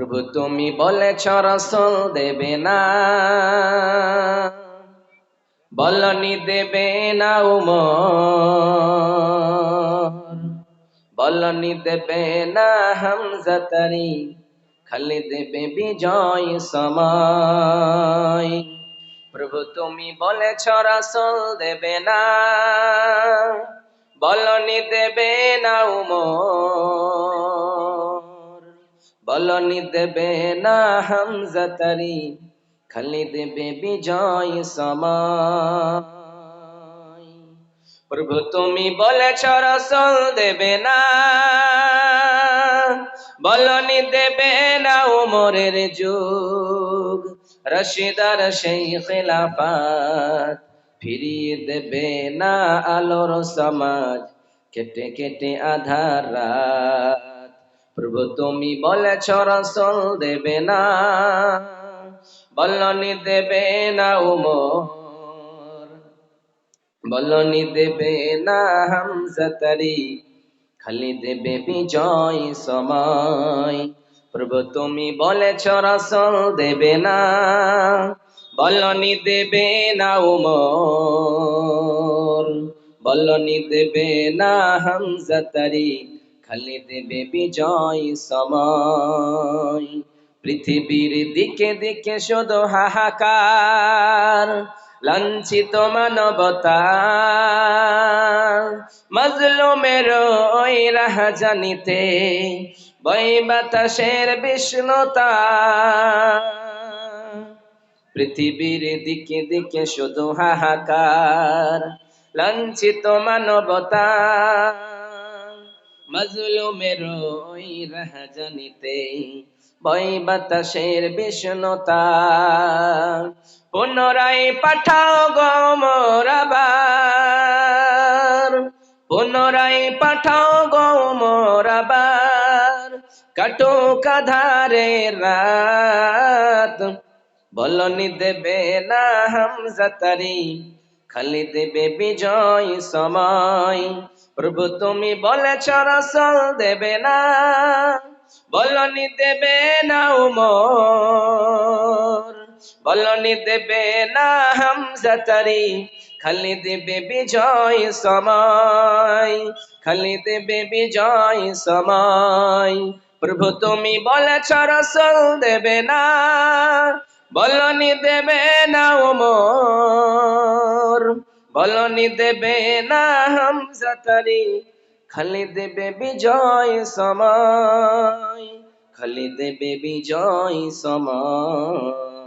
প্রভু তুমি বলেছ, রসল দেবে না। বলনি দেবে না উমর। বলনি দেবে না হামজাতারি খালি দেবে বিজয় সময়। প্রভু তুমি বলেছ, রসল দেবে না। বলনি দেবে না উমর। বলনি দেবে না হামজাতারি খালি দেবে বিজয় সময় প্রভু তুমি বলেছ রসল দেবে না, বলনি দেবে না উমরের যুগ। রশিদার সেই খেলাফাত ফিরিয়ে দেবে না আলোর সমাজ, কেটে কেটে আধার রাত। প্রভু তুমি বলেছ রসল দেবে না, বলনি দেবে না উমর। বলনি দেবে না হামজাতারি খালি দেবে বিজয় সময়। প্রভু তুমি বলেছ রসল দেবে না, বলনি দেবে না উমর। বলনি দেবে না হামজাতারি খালি দেবে বিজয় সময়। পৃথিবীর দিকে দিকে শুধু হাহাকার, লাঞ্ছিত মানবতা মজলুমের ওই রাহাজানিতে বই বাতাসের বিষ্ণুতা। পৃথিবীর দিকে দিকে শুধু হাহাকার, লাঞ্ছিত মানবতা মজলুমের ওই রাহাজানিতে, বই বাতাসের বিষ্ণুতা পুনরায় পাঠাও গো মোরাবার পুনরায় পাঠাও গো মোরাবার কাটো কাধারে রাত, বলনি দেবে না হামজাতারি খালি দেবে বিজয় সময়। প্রভু তুমি বলেছ, রসল দেবে না। বলনি দেবে না উমর। বলনি দেবে না হামজাতারি খালি দেবে বিজয় সময়। খালি দেবে বিজয় সময়। প্রভু তুমি বলেছ, রসল দেবে না। বলনি দেবে না উমর বলনি দেবে না হামজাতারি খালি দেবে বিজয় সময়, খালি দেবে বিজয় সময়।